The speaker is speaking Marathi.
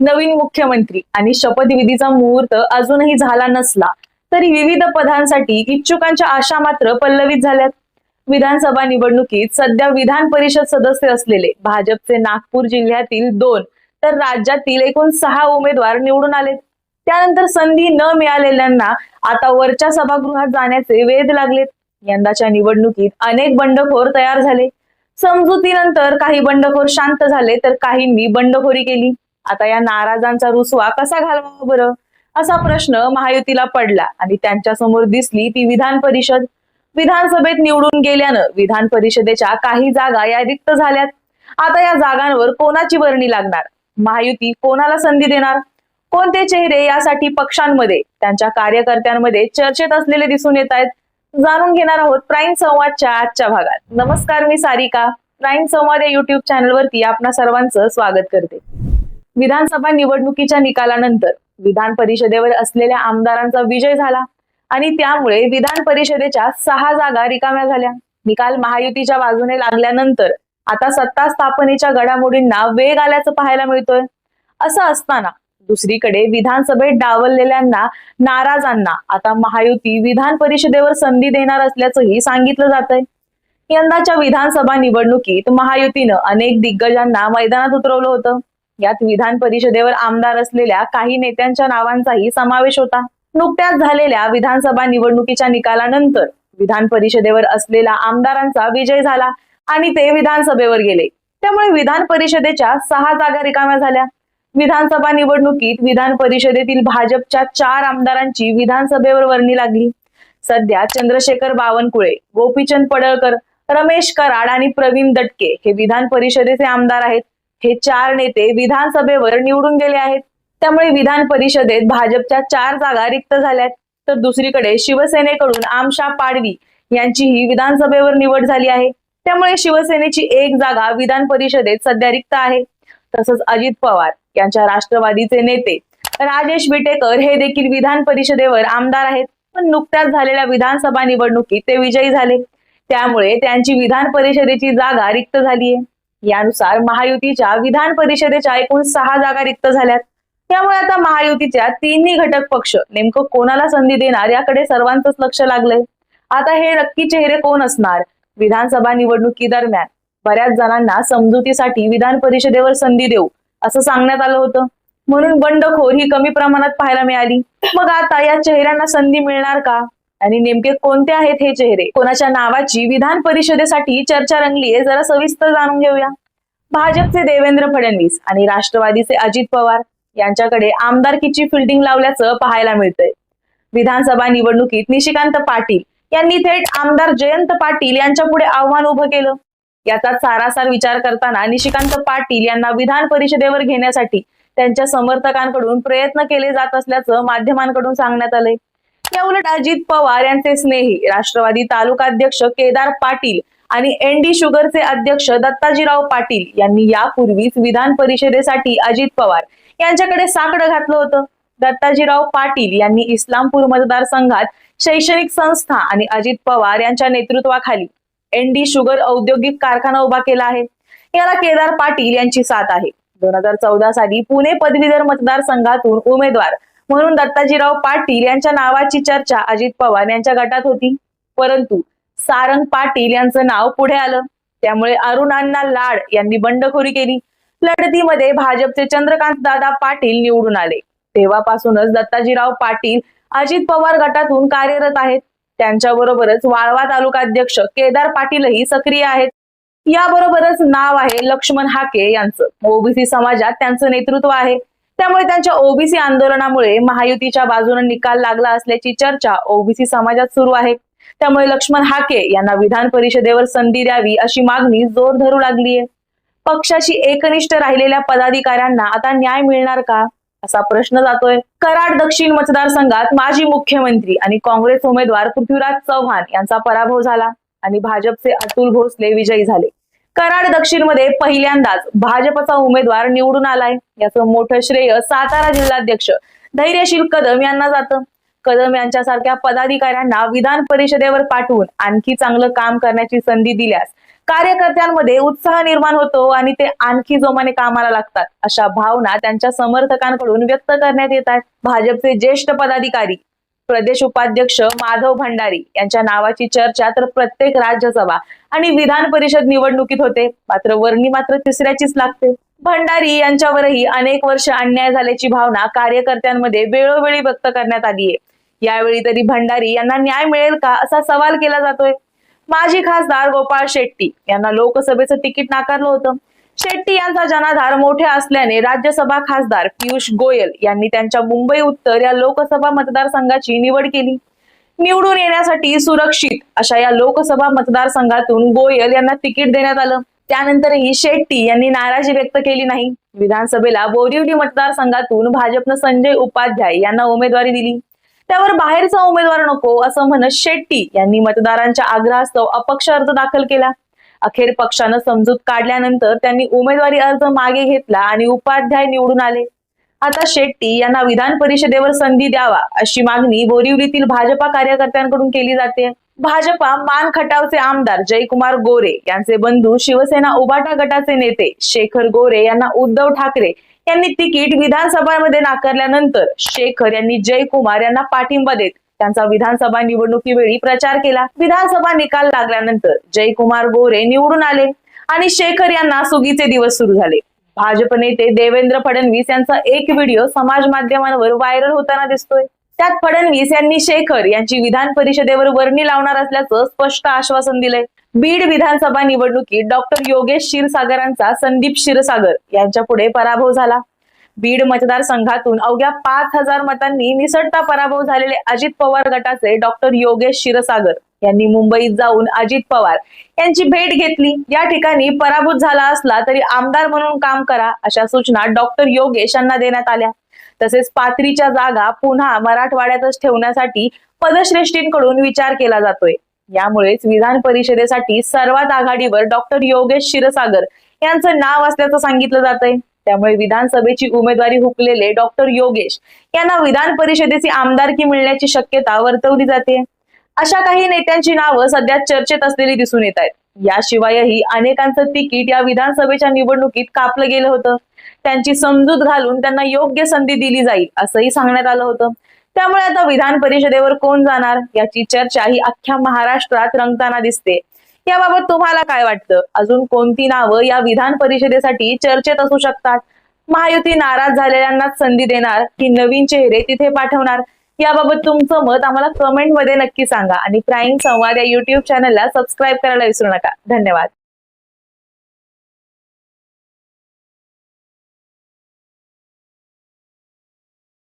नवीन मुख्यमंत्री आणि शपथविधीचा मुहूर्त अजूनही झाला नसला तरी विविध पदांसाठी इच्छुकांच्या आशा मात्र पल्लवित झाल्यात. विधानसभा निवडणुकीत सध्या विधान परिषद सदस्य असलेले भाजपचे नागपूर जिल्ह्यातील दोन तर राज्यातील एकूण सहा उमेदवार निवडून आले त्यानंतर संधी न मिळालेल्यांना आता वरच्या सभागृहात जाण्याचे वेध लागलेत. यंदाच्या निवडणुकीत अनेक बंडखोर तयार झाले. समजुतीनंतर काही बंडखोर शांत झाले तर काहींनी बंडखोरी केली. आता या नाराजांचा रुसवा कसा घालवावा बरं? असा प्रश्न महायुतीला पडला आणि त्यांच्यासमोर दिसली ती विधान परिषद. विधानसभेत निवडून गेल्यानं विधान परिषदेच्या काही जागा या रिक्त झाल्यात. आता या जागांवर कोणाची वर्णी लागणार? महायुती कोणाला संधी देणार? कोणते चेहरे यासाठी पक्षांमध्ये त्यांच्या कार्यकर्त्यांमध्ये चर्चेत असलेले दिसून येत आहेत? जाणून घेणार आहोत प्राईम संवादच्या आजच्या भागात. नमस्कार मी सारिका. प्राईम संवाद या युट्यूब चॅनलवरती आपणा सर्वांचं स्वागत करते. विधानसभा निवडणुकीच्या निकालानंतर विधान परिषदेवर असलेल्या आमदारांचा विजय झाला आणि त्यामुळे विधान परिषदेच्या सहा जागा रिकाम्या झाल्या. निकाल महायुतीच्या बाजूने लागल्यानंतर आता सत्ता स्थापनेच्या घडामोडींना वेग आल्याचं पाहायला मिळतोय. असं असताना दुसरीकडे विधानसभेत डावललेल्यांना नाराजांना आता महायुती विधान परिषदेवर संधी देणार असल्याचंही सांगितलं जात आहे यंदाच्या विधानसभा निवडणुकीत महायुतीनं अनेक दिग्गजांना मैदानात उतरवलं होतं. यात विधान परिषदेवर आमदार असलेल्या काही नेत्यांच्या नावांचाही समावेश होता. नुकत्याच झालेल्या विधानसभा निवडणुकीच्या निकालानंतर विधान परिषदेवर असलेला आमदारांचा विजय झाला आणि ते विधानसभेवर गेले. त्यामुळे विधान परिषदेच्या सहा जागा रिकाम्या झाल्या. विधानसभा निवडणुकीत विधान परिषदेतील भाजपच्या चार आमदारांची विधानसभेवर वर्णी लागली. सध्या चंद्रशेखर बावनकुळे गोपीचंद पडळकर रमेश कराड आणि प्रवीण दटके हे विधान परिषदेचे आमदार आहेत. हे चार नेते विधानसभेवर निवडून गेले आहेत. त्यामुळे विधान परिषदेत भाजपच्या चार जागा रिक्त झाल्यात. तर दुसरीकडे शिवसेनेकडून आमशा पाडवी यांचीही विधानसभेवर निवड झाली आहे. त्यामुळे शिवसेनेची एक जागा विधान परिषदेत सध्या रिक्त आहे. तसंच अजित पवार यांच्या राष्ट्रवादीचे नेते राजेश विटेकर हे देखील विधान परिषदेवर आमदार आहेत. पण नुकत्याच झालेल्या विधानसभा निवडणुकीत ते विजयी झाले. त्यामुळे त्यांची विधान परिषदेची जागा रिक्त झालीय. यानुसार महायुतीच्या विधान परिषदेच्या एकूण सहा जागा रिक्त झाल्यात. त्यामुळे आता महायुतीच्या तिन्ही घटक पक्ष नेमकं कोणाला संधी देणार याकडे सर्वांचंच लक्ष लागलंय. आता हे नक्की चेहरे कोण असणार? विधानसभा निवडणुकी दरम्यान बऱ्याच जणांना समजुतीसाठी विधान परिषदेवर संधी देऊ असं सांगण्यात आलं होतं. म्हणून बंडखोर ही कमी प्रमाणात पाहायला मिळाली. मग आता या चेहऱ्यांना संधी मिळणार का? आणि नेमके कोणते आहेत हे चेहरे? कोणाच्या नावाची विधान परिषदेसाठी चर्चा रंगली आहे जरा सविस्तर जाणून घेऊया. भाजपचे देवेंद्र फडणवीस आणि राष्ट्रवादीचे अजित पवार यांच्याकडे आमदारकीची फिल्डिंग लावल्याचं पाहायला मिळतंय. विधानसभा निवडणुकीत निशिकांत पाटील यांनी थेट आमदार जयंत पाटील यांच्या पुढे आव्हान उभं केलं. याचा सारासार विचार करताना निशिकांत पाटील यांना विधान परिषदेवर घेण्यासाठी त्यांच्या समर्थकांकडून प्रयत्न केले जात असल्याचं माध्यमांकडून सांगण्यात आलंय. या उलट अजित पवार यांचे स्नेही राष्ट्रवादी तालुकाध्यक्ष केदार पाटील आणि एन डी शुगरचे अध्यक्ष दत्ताजीराव पाटील यांनी यापूर्वीच विधान परिषदेसाठी अजित पवार यांच्याकडे साकडं घातलं होतं. दत्ताजीराव पाटील यांनी इस्लामपूर मतदारसंघात शैक्षणिक संस्था आणि अजित पवार यांच्या नेतृत्वाखाली एन डी शुगर औद्योगिक कारखाना उभा केला आहे. याला केदार पाटील यांची साथ आहे. दोन हजार चौदा साली पुणे पदवीधर मतदारसंघातून उमेदवार म्हणून दत्ताजीराव पाटील यांच्या नावाची चर्चा अजित पवार यांच्या गटात होती. परंतु सारंग पाटील यांचं नाव पुढे आलं. त्यामुळे अरुण लाड यांनी बंडखोरी केली. लढतीमध्ये भाजपचे चंद्रकांत दादा पाटील निवडून आले. तेव्हापासूनच दत्ताजीराव पाटील अजित पवार गटातून कार्यरत आहेत. त्यांच्याबरोबरच वाळवा तालुकाध्यक्ष केदार पाटीलही सक्रिय आहेत. याबरोबरच नाव आहे लक्ष्मण हाके यांचं. ओबीसी समाजात त्यांचं नेतृत्व आहे. त्यामुळे त्यांच्या ओबीसी आंदोलनामुळे महायुतीच्या बाजूने निकाल लागला असल्याची चर्चा ओबीसी समाजात सुरू आहे. त्यामुळे लक्ष्मण हाके यांना विधान परिषदेवर संधी द्यावी अशी मागणी जोर धरू लागली आहे पक्षाशी एकनिष्ठ राहिलेल्या पदाधिकाऱ्यांना आता न्याय मिळणार का? असा प्रश्न जातोय. कराड दक्षिण मतदारसंघात माजी मुख्यमंत्री आणि काँग्रेस उमेदवार पृथ्वीराज चव्हाण यांचा पराभव झाला आणि भाजपचे अतुल भोसले विजयी झाले. कराड दक्षिणमध्ये पहिल्यांदाच भाजपचा उमेदवार निवडून आलाय. याचं मोठं श्रेय सातारा जिल्हाध्यक्ष धैर्यशील कदम यांना जातं. कदम यांच्यासारख्या पदाधिकाऱ्यांना विधान परिषदेवर पाठवून आणखी चांगलं काम करण्याची संधी दिल्यास कार्यकर्त्यांमध्ये उत्साह निर्माण होतो आणि ते आणखी जोमाने कामाला लागतात अशा भावना त्यांच्या समर्थकांकडून व्यक्त करण्यात येत आहेत. भाजपचे ज्येष्ठ पदाधिकारी प्रदेश उपाध्यक्ष माधव भंडारी यांच्या नावाची चर्चा तर प्रत्येक राज्यसभा आणि विधान परिषद निवडणुकीत होते. मात्र वर्णी मात्र तिसऱ्याचीच लागते. भंडारी यांच्यावरही अनेक वर्ष अन्याय झाल्याची भावना कार्यकर्त्यांमध्ये वेळोवेळी व्यक्त करण्यात आली आहे. यावेळी तरी भंडारी यांना न्याय मिळेल का असा सवाल केला जातोय. माजी खासदार गोपाळ शेट्टी यांना लोकसभेचं तिकीट नाकारलं होतं. शेट्टी यांचा जनाधार मोठ्या असल्याने राज्यसभा खासदार पियुष गोयल यांनी त्यांच्या मुंबई उत्तर या लोकसभा मतदारसंघाची निवड केली. निवडून येण्यासाठी सुरक्षित अशा या लोकसभा मतदारसंघातून गोयल यांना तिकीट देण्यात आलं. त्यानंतरही शेट्टी यांनी नाराजी व्यक्त केली नाही. विधानसभेला बोरिवली मतदारसंघातून भाजपनं संजय उपाध्याय यांना उमेदवारी दिली. त्यावर बाहेरचा उमेदवार नको असं म्हणत शेट्टी यांनी मतदारांच्या आग्रहास्तव अपक्ष अर्ज दाखल केला. अखेर पक्षानं समजूत काढल्यानंतर त्यांनी उमेदवारी अर्ज मागे घेतला आणि उपाध्याय निवडून आले. आता शेट्टी यांना विधान परिषदेवर संधी द्यावा अशी मागणी बोरिवलीतील भाजपा कार्यकर्त्यांकडून केली जाते. भाजपा मान खटावचे आमदार जयकुमार गोरे यांचे बंधू शिवसेना उबाटा गटाचे नेते शेखर गोरे यांना उद्धव ठाकरे यांनी तिकीट विधानसभामध्ये नाकारल्यानंतर शेखर यांनी जयकुमार यांना पाठिंबा देत त्यांचा विधानसभा निवडणुकीवेळी प्रचार केला. विधानसभा निकाल लागल्यानंतर जयकुमार गोरे निवडून आले आणि शेखर यांना सुगीचे दिवस सुरू झाले. भाजप नेते देवेंद्र फडणवीस यांचा एक व्हिडिओ समाज माध्यमांवर व्हायरल होताना दिसतोय. त्यात फडणवीस यांनी शेखर यांची विधान परिषदेवर वर्णी लावणार असल्याचं स्पष्ट आश्वासन दिलंय. बीड विधानसभा निवडणुकीत डॉक्टर योगेश क्षीरसागरांचा संदीप क्षीरसागर यांच्या पुढे पराभव झाला. बीड मतदारसंघातून अवघ्या पाच हजार मतांनी निसटता पराभव झालेले अजित पवार गटाचे डॉक्टर योगेश क्षीरसागर यांनी मुंबईत जाऊन अजित पवार यांची भेट घेतली. या ठिकाणी पराभूत झाला असला तरी आमदार म्हणून काम करा अशा सूचना डॉक्टर योगेश यांना देण्यात आल्या. तसेच पाथरीच्या जागा पुन्हा मराठवाड्यातच ठेवण्यासाठी पदश्रेष्ठींकडून विचार केला जातोय. यामुळेच विधान परिषदेसाठी सर्वात आघाडीवर डॉक्टर योगेश क्षीरसागर यांचं नाव असल्याचं सांगितलं जातंय. त्यामुळे विधानसभेची उमेदवारी हुकलेले डॉक्टर योगेश यांना विधान परिषदेची आमदारकी मिळण्याची शक्यता वर्तवली जाते. अशा काही नेत्यांची नावं सध्या चर्चेत असलेली दिसून येत आहेत. याशिवायही अनेकांचं तिकीट या विधानसभेच्या निवडणुकीत कापलं गेलं होतं. त्यांची समजूत घालून त्यांना योग्य संधी दिली जाईल असंही सांगण्यात आलं होतं. त्यामुळे आता विधान परिषदेवर कोण जाणार? याची चर्चा ही अख्ख्या महाराष्ट्रात रंगताना दिसते. याबाबत तुम्हाला काय वाटतं? अजून कोणती नावं या विधान परिषदेसाठी चर्चेत असू शकतात? महायुती नाराज झालेल्यांनाच संधी देणार की नवीन चेहरे तिथे पाठवणार? याबाबत तुमचं मत आम्हाला कमेंटमध्ये नक्की सांगा. आणि प्राईम संवाद या युट्यूब चॅनलला सबस्क्राईब करायला विसरू नका. धन्यवाद.